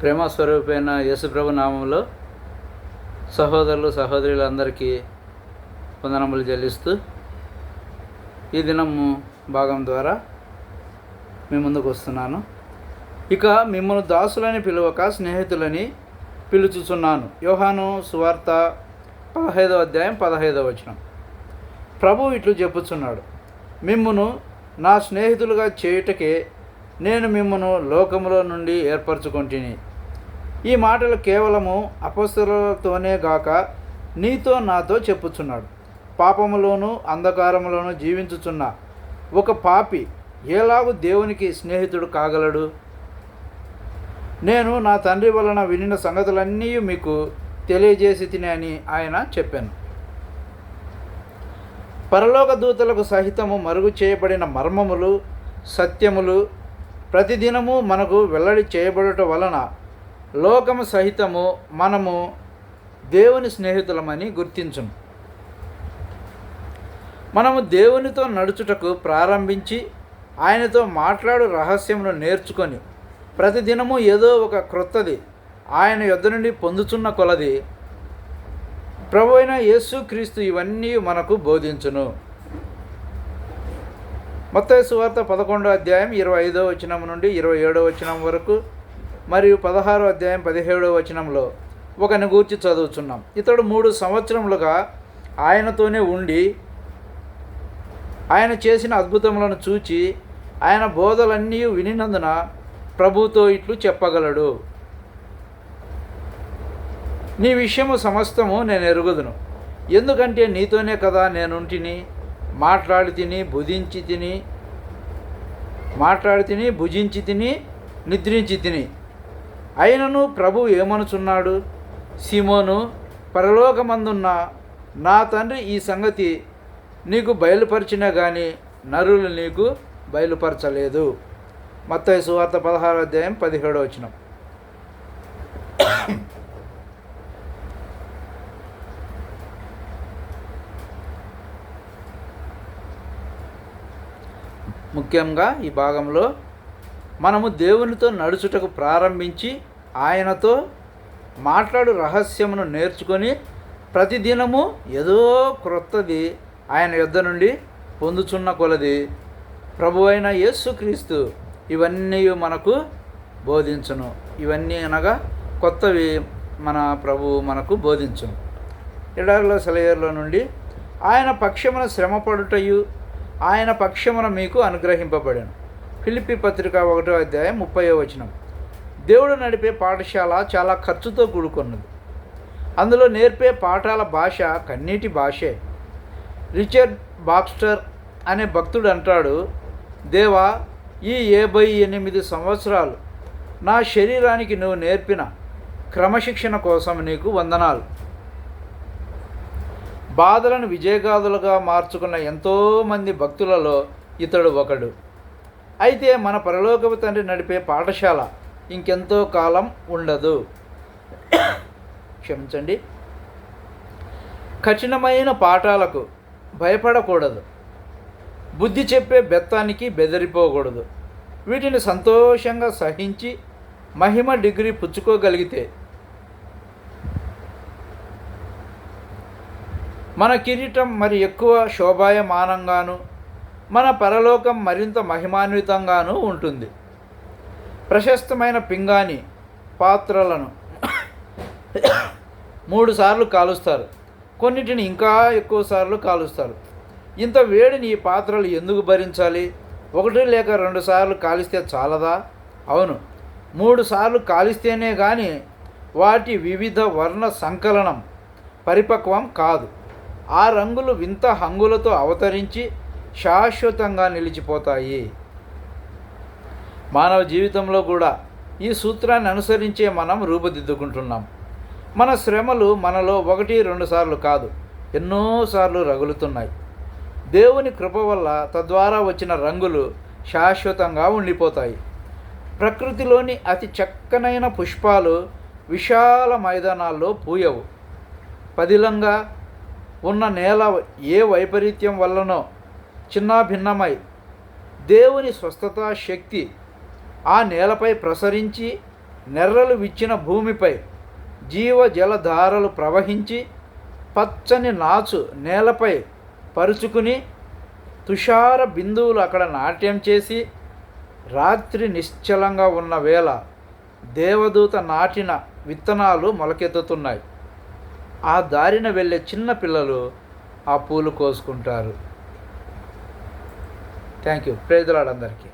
ప్రేమ స్వరూపైన యేసుప్రభు నామంలో సహోదరులు సహోదరులందరికీ వందనములు చెల్లిస్తూ ఈ దినము భాగం ద్వారా మీ ముందుకు వస్తున్నాను. ఇక మిమ్మల్ని దాసులని పిలువక స్నేహితులని పిలుచుచున్నాను. యోహాను సువార్త పదహైదవ అధ్యాయం పదహైదవ వచనం. ప్రభు ఇట్లు చెప్పుచున్నాడు మిమ్మును నా స్నేహితులుగా చేయుటకే నేను మిమ్మను లోకములో నుండి ఏర్పరచుకొంటిని. ఈ మాటలు కేవలము అపస్తులతోనే గాక నీతో నాతో చెప్పుచున్నాడు. పాపములోను అంధకారములోను జీవించుచున్న ఒక పాపి ఎలాగు దేవునికి స్నేహితుడు కాగలడు? నేను నా తండ్రి వలన వినిన సంగతులన్నీ మీకు తెలియజేసి అని ఆయన చెప్పాను. పరలోక దూతలకు సహితము మరుగు చేయబడిన మర్మములు సత్యములు ప్రతిదినము మనకు వెల్లడి చేయబడుట వలన లోకము సహితము మనము దేవుని స్నేహితులమని గుర్తించును మనము దేవునితో నడుచుటకు ప్రారంభించి ఆయనతో మాట్లాడు రహస్యమును నేర్చుకొని ప్రతిదినము ఏదో ఒక క్రొత్తది ఆయన యొద్ద నుండి పొందుచున్న కొలది ప్రభు అయిన యేసు క్రీస్తు ఇవన్నీ మనకు బోధించును. మొత్త సువార్త పదకొండో అధ్యాయం ఇరవై ఐదో వచనం నుండి ఇరవై ఏడో వచనం వరకు మరియు పదహారో అధ్యాయం పదిహేడో వచనంలో ఒకని గూర్చి చదువుతున్నాం ఇతడు మూడు సంవత్సరములుగా ఆయనతోనే ఉండి ఆయన చేసిన అద్భుతములను చూచి ఆయన బోధలన్నీ వినినందున ప్రభుతో ఇట్లు చెప్పగలడు. నీ విషయము సమస్తము నేను ఎరుగుదును ఎందుకంటే నీతోనే కదా నేనుంటిని మాట్లాడి తిని భుజించి తిని మాట్లాడి తిని భుజించి తిని నిద్రించి తిని. అయినను ప్రభు ఏమనుచున్నాడు? సిమోను పరలోకమందున్న నా తండ్రి ఈ సంగతి నీకు బయలుపరిచినా కానీ నరులు నీకు బయలుపరచలేదు. మత్తయి సువార్త పదహారో అధ్యాయం పదిహేడో వచనం. ముఖ్యంగా ఈ భాగంలో మనము దేవునితో నడుచుటకు ప్రారంభించి ఆయనతో మాట్లాడు రహస్యమును నేర్చుకొని ప్రతిదినము ఏదో క్రొత్తది ఆయన యుద్ధ నుండి పొందుచున్న కొలది. ప్రభు అయిన యేసుక్రీస్తు ఇవన్నీ మనకు బోధించును. ఇవన్నీ అనగా కొత్తవి మన ప్రభు మనకు బోధించును. ఎడారిలో సెలయర్లో నుండి ఆయన పక్షమున శ్రమపడుటయు ఆయన పక్షమున మీకు అనుగ్రహింపబడను. పిలిపి పత్రిక ఒకటో అధ్యాయం ముప్పై వచనం. దేవుడు నడిపే పాఠశాల చాలా ఖర్చుతో కూడుకున్నది. అందులో నేర్పే పాఠాల భాష కన్నీటి భాషే. రిచర్డ్ బాక్స్టర్ అనే భక్తుడు అంటాడు దేవా ఈ ఏభై ఎనిమిది సంవత్సరాలు నా శరీరానికి నువ్వు నేర్పిన క్రమశిక్షణ కోసం నీకు వందనాలు. బాధలను విజయగాథలుగా మార్చుకున్న ఎంతోమంది భక్తులలో ఇతడు ఒకడు. అయితే మన పరలోకపు తండ్రి నడిపే పాఠశాల ఇంకెంతో కాలం ఉండదు. క్షమించండి. కఠినమైన పాఠాలకు భయపడకూడదు. బుద్ధి చెప్పే బెత్తానికి బెదిరిపోకూడదు. వీటిని సంతోషంగా సహించి మహిమ డిగ్రీ పుచ్చుకోగలిగితే మన కిరీటం మరి ఎక్కువ శోభాయమానంగాను మన పరలోకం మరింత మహిమాన్వితంగాను ఉంటుంది. ప్రశస్తమైన పింగాణి పాత్రలను మూడుసార్లు కాలుస్తారు. కొన్నిటిని ఇంకా ఎక్కువ సార్లు కాలుస్తారు. ఇంత వేడిని ఈ పాత్రలు ఎందుకు భరించాలి? ఒకటి లేక రెండు సార్లు కాలిస్తే చాలదా? అవును. మూడు సార్లు కాలిస్తేనే కానీ వాటి వివిధ వర్ణ సంకలనం పరిపక్వం కాదు. ఆ రంగులు వింత హంగులతో అవతరించి శాశ్వతంగా నిలిచిపోతాయి. మానవ జీవితంలో కూడా ఈ సూత్రాన్ని అనుసరించే మనం రూపుదిద్దుకుంటున్నాం. మన శ్రమలు మనలో ఒకటి రెండు సార్లు కాదు ఎన్నోసార్లు రగులుతున్నాయి. దేవుని కృప వల్ల తద్వారా వచ్చిన రంగులు శాశ్వతంగా ఉండిపోతాయి. ప్రకృతిలోని అతి చక్కనైన పుష్పాలు విశాల మైదానాల్లో పూయవు. పదిలంగా ఉన్న నేల ఏ వైపరీత్యం వల్లనో చిన్నాభిన్నమై దేవుని స్వస్థత శక్తి ఆ నేలపై ప్రసరించి నెర్రలు విచ్చిన భూమిపై జీవ జలధారలు ప్రవహించి పచ్చని నాచు నేలపై పరుచుకుని తుషార బిందువులు అక్కడ నాట్యం చేసి రాత్రి నిశ్చలంగా ఉన్న వేళ దేవదూత నాటిన విత్తనాలు మొలకెత్తుతున్నాయి. ఆ దారిన వెళ్ళే చిన్న పిల్లలు ఆ పూలు కోసుకుంటారు. థ్యాంక్ యూ ప్రేజలాడు అందరికీ.